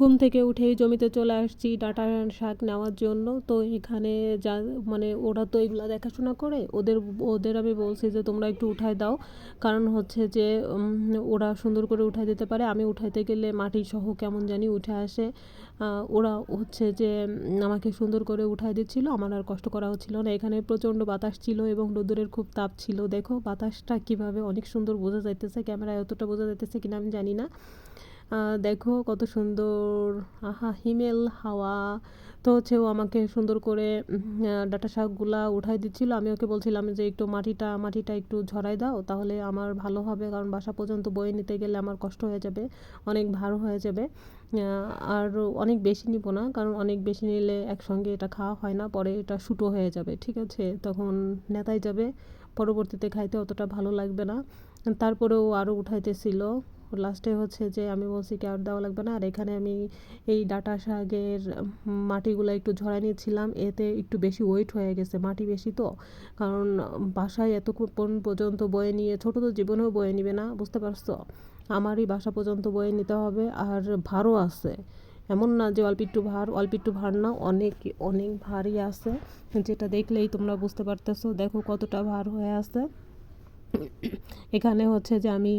ঘুম থেকে উঠেই জমিতে চলে আসছি ডাঁটা শাক নেওয়ার জন্য। তো এখানে যা মানে ওরা তো এগুলো দেখাশোনা করে, ওদের ওদের আমি বলছি যে তোমরা একটু উঠায় দাও। কারণ হচ্ছে যে ওরা সুন্দর করে উঠাই দিতে পারে। আমি উঠাইতে গেলে মাটি সহ কেমন জানি উঠে আসে। ওরা হচ্ছে যে আমাকে সুন্দর করে উঠাই দিচ্ছিল। আমার আর কষ্ট করা হচ্ছিল না। এখানে প্রচণ্ড বাতাস ছিল এবং রোদ্দুরের খুব তাপ ছিল। দেখো বাতাসটা কীভাবে অনেক সুন্দর বোঝা যাইতেছে। ক্যামেরায় অতটা বোঝা যাইতেছে কিনা আমি জানি না। দেখো কত সুন্দর, আহা, হিমেল হাওয়া। তো হচ্ছে ও আমাকে সুন্দর করে ডাঁটা শাকগুলা উঠাই দিচ্ছিল। আমি ওকে বলছিলাম যে একটু মাটিটা মাটিটা একটু ঝরাই দাও, তাহলে আমার ভালো হবে, কারণ বাসা পর্যন্ত বয়ে নিতে গেলে আমার কষ্ট হয়ে যাবে, অনেক ভার হয়ে যাবে। আর অনেক বেশি নিব না, কারণ অনেক বেশি নিলে একসঙ্গে এটা খাওয়া হয় না, পরে এটা শুটো হয়ে যাবে, ঠিক আছে? তখন নেতাই যাবে, পরবর্তীতে খাইতে অতটা ভালো লাগবে না। তারপরেও আরও উঠাইতেছিল। লাস্টে হচ্ছে যে আমি বলছি কি আর দেওয়া লাগবে না। আর এখানে আমি এই ডাঁটা উম, মাটিগুলো একটু ঝরাই নিয়েছিলাম। এতে একটু বেশি ওয়েট হয়ে গেছে মাটি বেশি তো। কারণ বাসায় এতক্ষণ পর্যন্ত বয়ে নিয়ে ছোটো তো জীবনেও বয়ে নিবে না বুঝতে পারছ? আমারই বাসা পর্যন্ত বয়ে নিতে হবে। আর ভারও আছে। এমন না যে অল্প একটু ভার অল্প একটু ভার না অনেক অনেক ভারই আছে। যেটা দেখলেই তোমরা বুঝতে পারতেছো। দেখো কতটা ভার হয়ে আছে। এখানে হচ্ছে যে আমি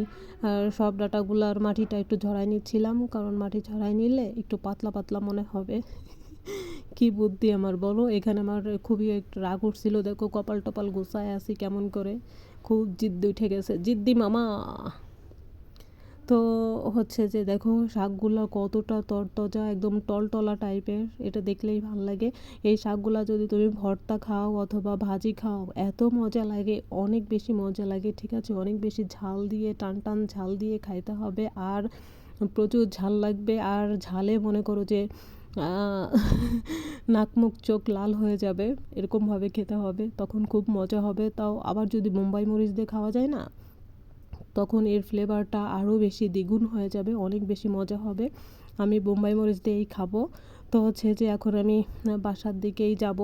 সব ডাটাগুলার মাটিটা একটু ঝরাই নিচ্ছিলাম, কারণ মাটি ঝরাই নিলে একটু পাতলা পাতলা মনে হবে। কি বুদ্ধি আমার বলো? এখানে আমার খুবই একটু রাগ উঠছিল, দেখো কপাল টপাল গুছায় আছি কেমন করে? খুব জিদ্দি উঠে গেছে। জিদ্দি মামা! তো হচ্ছে যে দেখো শাকগুলো কতটা তরতজা একদম টলটলা টাইপের এটা দেখলেই ভালো লাগে। এই শাকগুলা যদি তুমি ভর্তা খাও অথবা ভাজি খাও এত মজা লাগে অনেক বেশি মজা লাগে ঠিক আছে? অনেক বেশি ঝাল দিয়ে টান টান ঝাল দিয়ে খাইতে হবে আর প্রচুর ঝাল লাগবে। আর ঝালে মনে করো যে আহ, নাক মুখ চোখ লাল হয়ে যাবে এরকমভাবে খেতে হবে তখন খুব মজা হবে। তাও আবার যদি মুম্বাই মরিচ দিয়ে খাওয়া যায় না? তখন এর ফ্লেভারটা আরও বেশি দ্বিগুণ হয়ে যাবে, অনেক বেশি মজা হবে। আমি বোম্বাই মরিচ দিয়েই খাব। তো হচ্ছে যে এখন আমি বাসার দিকেই যাব।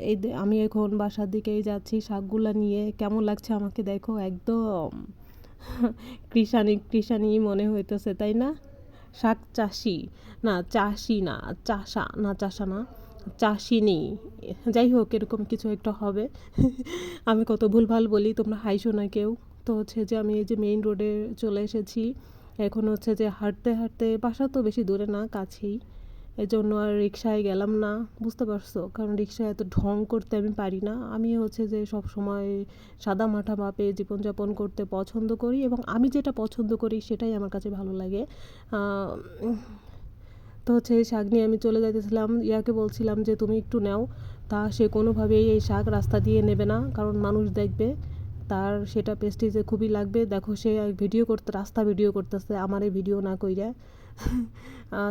এই আমি এখন বাসার দিকেই যাচ্ছি, শাকগুলা নিয়ে। কেমন লাগছে আমাকে দেখো? একদম কৃষানি কৃষানি মনে হইতেছে, তাই না? শাক চাষি। না চাষি না, চাষা। না চাষা না, চাষিনী। যাই হোক, এরকম কিছু একটা হবে। আমি কত ভুলভাল বলি, তোমরা হাইসো না কেউ। তো হচ্ছে যে আমি এই যে মেইন রোডে চলে এসেছি। এখন হচ্ছে যে হাঁটতে হাঁটতে বাসা তো বেশি দূরে না, কাছেই। এই জন্য আর রিক্সায় গেলাম না, বুঝতে পারছ? কারণ রিক্সায় এত ঢং করতে আমি পারি না। আমি হচ্ছে যে সব সময় সাদা মাঠা মাপে জীবনযাপন করতে পছন্দ করি এবং আমি যেটা পছন্দ করি সেটাই আমার কাছে ভালো লাগে। তো হচ্ছে এই শাক নিয়ে আমি চলে যাইতেছিলাম। ইয়াকে বলছিলাম যে, তুমি একটু নাও। তা সে কোনোভাবেই এই শাক রাস্তা দিয়ে নেবে না, কারণ মানুষ দেখবে। তার সেটা পেস্টিজে খুবই লাগবে। দেখো, সে ভিডিও করতে, রাস্তা ভিডিও করতেছে, আমার এই ভিডিও না কইরা।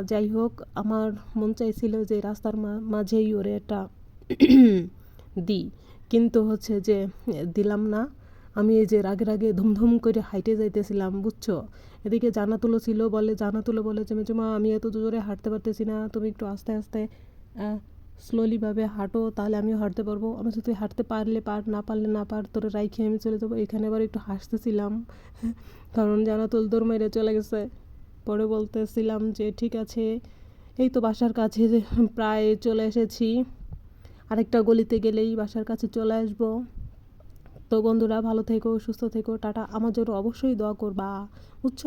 যাই হোক, আমার মন চাইছিল যে রাস্তার মাঝেই ওরে একটা দিই। কিন্তু হচ্ছে যে, দিলাম না। আমি এই যে রাগে রাগে ধুমধুম করে হাইটে যাইতেছিলাম, বুঝছ? এদিকে জানাতুলো ছিল বলে, জানাতুলো বলে যে, মেজমা, আমি এত জোরে হাঁটতে পারতেছি না, তুমি একটু আস্তে আস্তে স্লোলিভাবে হাঁটো তাহলে আমিও হাঁটতে পারব। আমি বলছি, তুই হাঁটতে পারলে পার না পারলে না পার তোর রাইখে আমি চলে যাব। এখানে আবার একটু হাসতেছিলাম। কারণ জানাতুল দৌড় মেরে চলে গেছে। পরে বলতেছিলাম যে ঠিক আছে। এই তো বাসার কাছে প্রায় চলে এসেছি। আরেকটা গলিতে গেলেই বাসার কাছে চলে আসব। তো বন্ধুরা ভালো থেকো সুস্থ থেকো টাটা। আমার জন্য অবশ্যই দোয়া করবা। বুঝছ